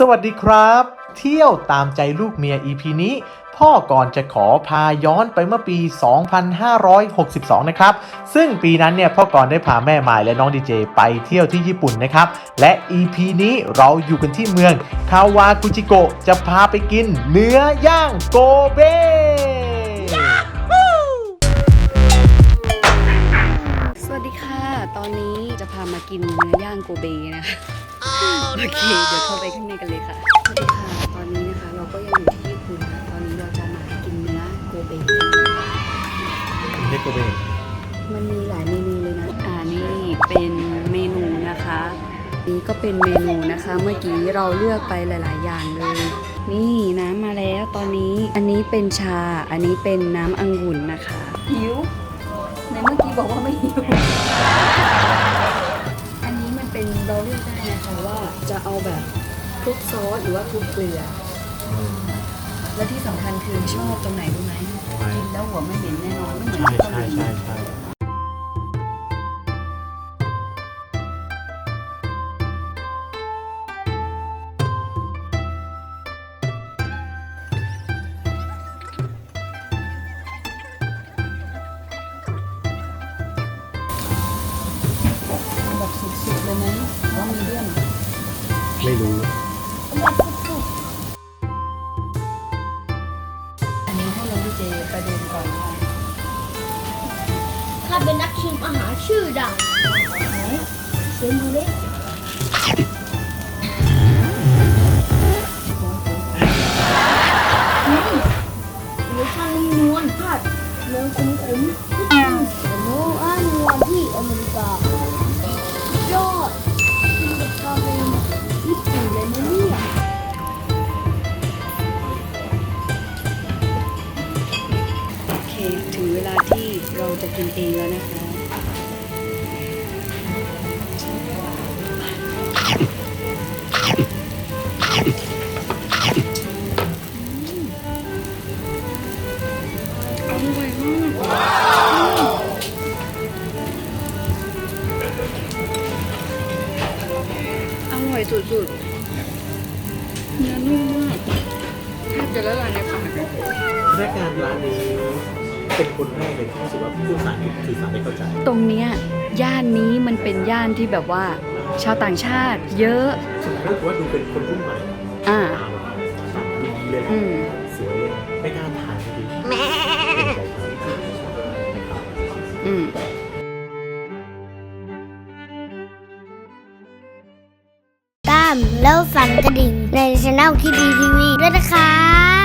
สวัสดีครับ เที่ยวตามใจลูกเมีย EP นี้ พ่อก่อนจะขอพาย้อนไปเมื่อปี 2562 นะครับ ซึ่งปีนั้นเนี่ยพ่อก่อนได้พาแม่หมายและน้องดีเจไปเที่ยวที่ญี่ปุ่นนะครับ และ EP นี้เราอยู่กันที่เมืองคาวากุจิโกะจะพาไปกินเนื้อย่างโกเบสวัสดีค่ะ ตอนนี้จะพามากินเนื้อย่างโกเบนะคะ โอเค เดี๋ยวเข้าไปข้างในกันเลยค่ะสวัสดีค่ะ ตอนนี้นะคะเราก็ยังอยู่ที่ญี่ปุ่นค่ะตอนนี้เราจะมากินเนื้อโกเบเนื้อโกเบมันมีหลายเมนูเลยนะอ่านี่เป็นเมนูนะคะ นี่ก็เป็นเมนูนะคะ เมื่อกี้เราเลือกไปหลาย ๆ อย่างเลย นี่น้ำมาแล้วตอนนี้ อันนี้เป็นชา อันนี้เป็นน้ำองุ่นนะคะ เป็นเราเลือกได้นะคะว่าจะเอาแบบคลุกซอสหรือว่าคลุกเกลือและที่สำคัญคือชอบตรงไหนรู้ไหมกินแล้วหัวไม่เหม็นแน่นอนไม่เหมือนที่เกาหลีใช่ ไม่รู้ อันนี้ให้น้องดีเจประเด็นก่อนค่ะข้าเป็นนักชิมอาหารชื่อดังเซนดูเล็ก ถึงเวลาที่เราจะกินเองแล้วนะคะอร่อยอร่อยสุดๆเนื้อนุ่มมากแทบจะละลายในปากเลยพนักงานร้านนี้ เป็นคนแรกเลยที่รู้สึกว่าผู้สารสื่อสารได้เข้าใจ ตรงเนี้ยย่านนี้มันเป็นย่านที่แบบว่า ชาวต่างชาติ เยอะสุดท้ายก็คือว่าดูเป็นคนรุ่นใหม่อ่าตาแบบตาดูดีเลยอืมสวยเลยไม่กล้าทานดีแม่ครับอืมตามแล้วสั่นกระดิ่งในช่องคิดดีทีวีด้วยนะคะ